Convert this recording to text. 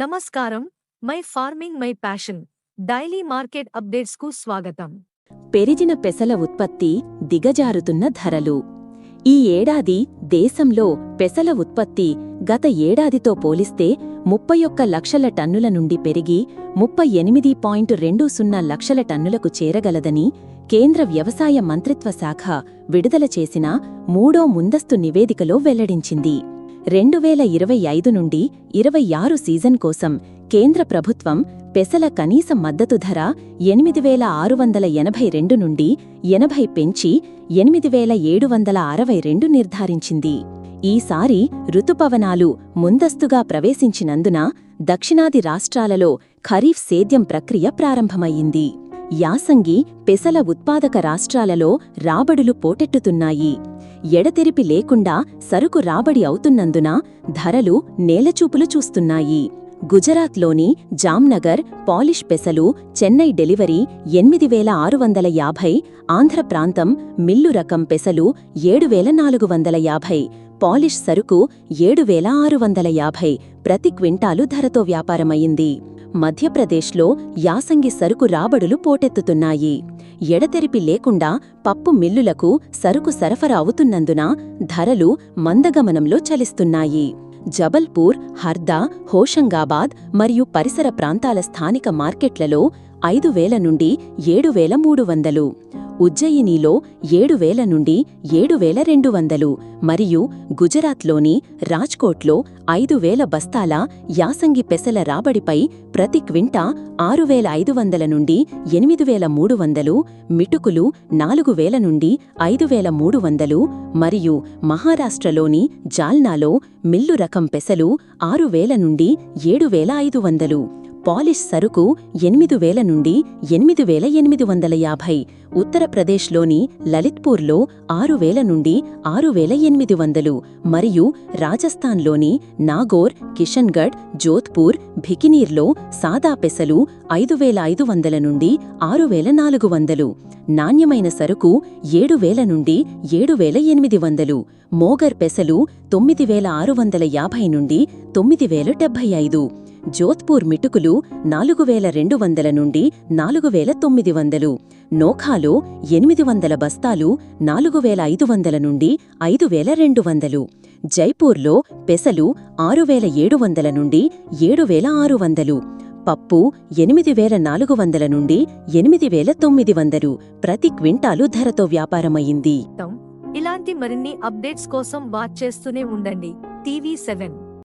నమస్కారం. My farming my passion. Daily market అప్డేట్స్కు స్వాగతం. పెరిగిన పెసల ఉత్పత్తి దిగజారుతున్న ధరలు. ఈ ఏడాది దేశంలో పెసల ఉత్పత్తి గత ఏడాదితో పోలిస్తే ముప్పై ఒక్క లక్షల టన్నుల నుండి పెరిగి ముప్పై ఎనిమిది పాయింట్ రెండు సున్నా లక్షల టన్నులకు చేరగలదని కేంద్ర వ్యవసాయ మంత్రిత్వ శాఖ విడుదల చేసిన మూడో ముందస్తు నివేదికలో వెల్లడించింది. రెండు వేల ఇరవై ఐదు నుండి ఇరవై ఆరు సీజన్ కోసం కేంద్ర ప్రభుత్వం పెసల కనీస మద్దతు ధర ఎనిమిది వేల ఆరు వందల ఎనభై రెండు నుండి ఎనభై పెంచి ఎనిమిది వేల ఏడు వందల అరవై రెండు నిర్ధారించింది. ఈసారి ఋతుపవనాలు ముందస్తుగా ప్రవేశించినందున దక్షిణాది రాష్ట్రాలలో ఖరీఫ్ సేద్యం ప్రక్రియ ప్రారంభమయ్యింది. యాసంగి పెసల ఉత్పాదక రాష్ట్రాలలో రాబడులు పోటెట్టుతున్నాయి. ఎడతెరిపి లేకుండా సరుకు రాబడి అవుతున్నందున ధరలు నేలచూపులు చూస్తున్నాయి. గుజరాత్లోని జామ్నగర్ పాలిష్ పెసలు చెన్నై డెలివరీ ఎనిమిది వేల ఆరు వందల యాభై ఆంధ్ర ప్రాంతం మిల్లు రకం పెసలు ఏడు వేల నాలుగు వందల యాభై పాలిష్ సరుకు ఏడు వేల ఆరు వందల యాభై ప్రతి క్వింటాలు ధరతో వ్యాపారమయ్యింది మధ్యప్రదేశ్లో యాసంగి సరుకు రాబడులు పోటెత్తుతున్నాయి. ఎడతెరిపి లేకుండా పప్పు మిల్లులకు సరుకు సరఫరా అవుతున్నందున ధరలు మందగమనంలో చలిస్తున్నాయి. జబల్పూర్ హర్దా హోషంగాబాద్ మరియు పరిసర ప్రాంతాల స్థానిక మార్కెట్లలో ఐదు వేల నుండి ఏడు వేల మూడు వందలు. ఉజ్జయినిలో ఏడు వేల నుండి ఏడు వేల రెండు వందలు మరియు గుజరాత్లోని రాజ్కోట్లో ఐదు వేల బస్తాల యాసంగి పెసల రాబడిపై ప్రతి క్వింటా ఆరు వేల ఐదు వందల నుండి ఎనిమిది వేల మూడు వందలు మిటుకులు నాలుగు వేల నుండి ఐదు వేల మూడు వందలు మరియు మహారాష్ట్రలోని జాల్నాలో మిల్లు రకం పెసలు ఆరు వేల నుండి ఏడు వేల ఐదు వందలు. పాలిష్ సరుకు ఎనిమిది వేల నుండి ఎనిమిది వేల ఎనిమిది వందల యాభై. ఉత్తరప్రదేశ్లోని లలిత్పూర్లో ఆరు వేల నుండి ఆరు వేల ఎనిమిది వందలు. మరియు రాజస్థాన్లోని నాగోర్ కిషన్గఢ్ జోధ్పూర్ భికినీర్లో సాదా పెసలు ఐదు వేల ఐదు వందల నుండి ఆరు వేల నాలుగు వందలు. నాణ్యమైన సరుకు ఏడు వేల నుండి ఏడు వేల ఎనిమిది వందలు. మోగర్ పెసలు తొమ్మిది వేల ఆరు వందల యాభై నుండి తొమ్మిది వేల డెబ్బై ఐదు. జోధ్పూర్ మిటుకులు నాలుగు వేల రెండు వందల నుండి నాలుగు వేల తొమ్మిది వందలు. నోఖాలో ఎనిమిది వందల బస్తాలు నాలుగు వేల ఐదు వందల నుండి ఐదు వేల రెండు వందలు. జైపూర్లో పెసలు ఆరు వేల ఏడు వందల నుండి ఏడు వేల ఆరు వందలు. పప్పు ఎనిమిది వేల నాలుగు వందల నుండి ఎనిమిది వేల తొమ్మిది వందలు. ప్రతి క్వింటాలు ధరతో వ్యాపారమయ్యింది. ఇలాంటి మరిన్ని అప్డేట్స్ కోసం వాచ్ చేస్తూనే ఉండండి. TV seven.